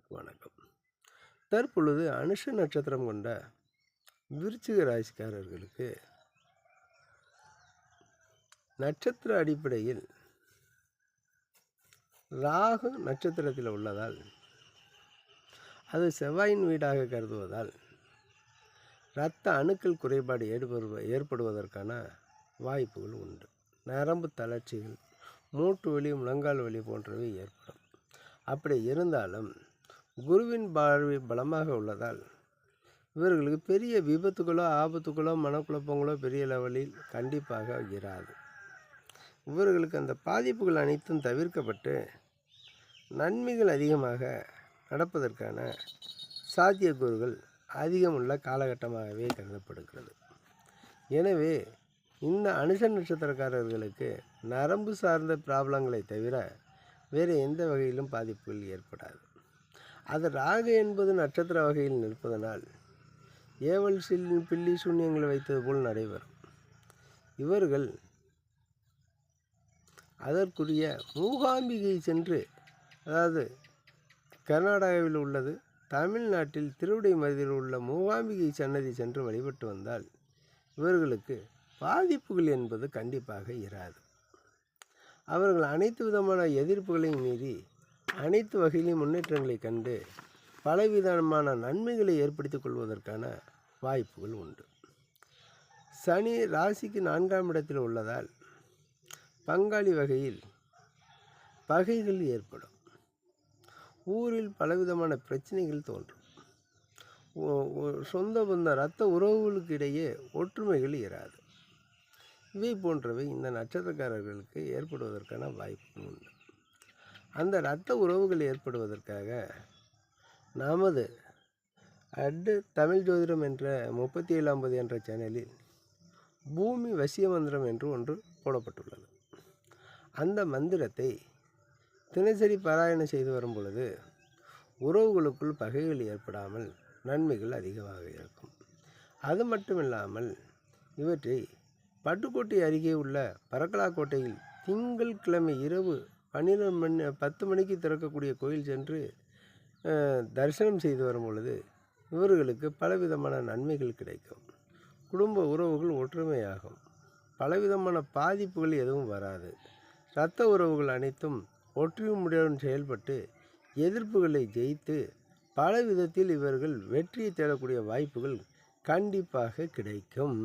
நேயர்களுக்கு வணக்கம். தற்பொழுது அனுஷ நட்சத்திரம் கொண்ட விருச்சிக ராசிக்காரர்களுக்கு நட்சத்திர அடிப்படையில் ராகு நட்சத்திரத்தில் உள்ளதால் அது செவ்வாயின் வீடாக கருதுவதால் இரத்த அணுக்கள் குறைபாடு ஏற்படுவ ஏற்படுவதற்கான வாய்ப்புகள் உண்டு. நரம்பு தளர்ச்சிகள் மூட்டு வலி முழங்கால் வலி போன்றவை ஏற்படும். அப்படி இருந்தாலும் குருவின் பார்வை பலமாக உள்ளதால் இவர்களுக்கு பெரிய விபத்துகளோ ஆபத்துகளோ மனக்குழப்பங்களோ பெரிய லெவலில் கண்டிப்பாக இராது. இவர்களுக்கு அந்த பாதிப்புகள் அனைத்தும் தவிர்க்கப்பட்டு நன்மைகள் அதிகமாக நடப்பதற்கான சாத்தியக்கூறுகள் அதிகமுள்ள காலகட்டமாகவே கருதப்படுகிறது. எனவே இந்த அனுஷ நட்சத்திரக்காரர்களுக்கு நரம்பு சார்ந்த ப்ராப்ளங்களை தவிர வேறு எந்த வகையிலும் பாதிப்புகள் ஏற்படாது. அது ராகு என்பது நட்சத்திர வகையில் நிற்பதனால் ஏவல் சில் பில்லி சூன்யங்களை வைத்தது போல் நடைபெறும். இவர்கள் அதற்குரிய மூகாம்பிகை சென்று அதாவது கர்நாடகாவில் உள்ளது தமிழ்நாட்டில் திருவிடை மருதில் உள்ள மூகாம்பிகை சன்னதி சென்று வழிபட்டு வந்தால் இவர்களுக்கு பாதிப்புகள் என்பது கண்டிப்பாக இராது. அவர்கள் அனைத்து விதமான எதிர்ப்புகளையும் மீறி அனைத்து வகையிலும் முன்னேற்றங்களை கண்டு பலவிதமான நன்மைகளை ஏற்படுத்திக் கொள்வதற்கான வாய்ப்புகள் உண்டு. சனி ராசிக்கு நான்காம் இடத்தில் உள்ளதால் பங்காளி வகையில் பகைகள் ஏற்படும். ஊரில் பலவிதமான பிரச்சனைகள் தோன்றும். சொந்த பந்த இரத்த உறவுகளுக்கு இடையே ஒற்றுமைகள் இராது. இவை போன்றவை இந்த நட்சத்திரக்காரர்களுக்கு ஏற்படுவதற்கான வாய்ப்பு உண்டு. அந்த இரத்த உறவுகள் ஏற்படுவதற்காக நமது அட்டு தமிழ் ஜோதிடம் என்ற முப்பத்தி ஏழாம்பது என்ற சேனலில் பூமி வசிய மந்திரம் என்று ஒன்று போடப்பட்டுள்ளது. அந்த மந்திரத்தை தினசரி பாராயணம் செய்து வரும் பொழுது உறவுகளுக்குள் பகைகள் ஏற்படாமல் நன்மைகள் அதிகமாக இருக்கும். அது மட்டுமில்லாமல் இவற்றை பட்டுக்கோட்டை அருகே உள்ள பரக்கலா கோட்டையில் திங்கள் கிழமை இரவு பன்னிரெண்டு மணி பத்து மணிக்கு திறக்கக்கூடிய கோயில் சென்று தரிசனம் செய்து வரும் பொழுது இவர்களுக்கு பலவிதமான நன்மைகள் கிடைக்கும். குடும்ப உறவுகள் ஒற்றுமையாகும். பலவிதமான பாதிப்புகள் எதுவும் வராது. இரத்த உறவுகள் அனைத்தும் ஒற்றுமையுடன் செயல்பட்டு எதிர்ப்புகளை ஜெயித்து பல விதத்தில் இவர்கள் வெற்றியை தேடக்கூடிய வாய்ப்புகள் கண்டிப்பாக கிடைக்கும்.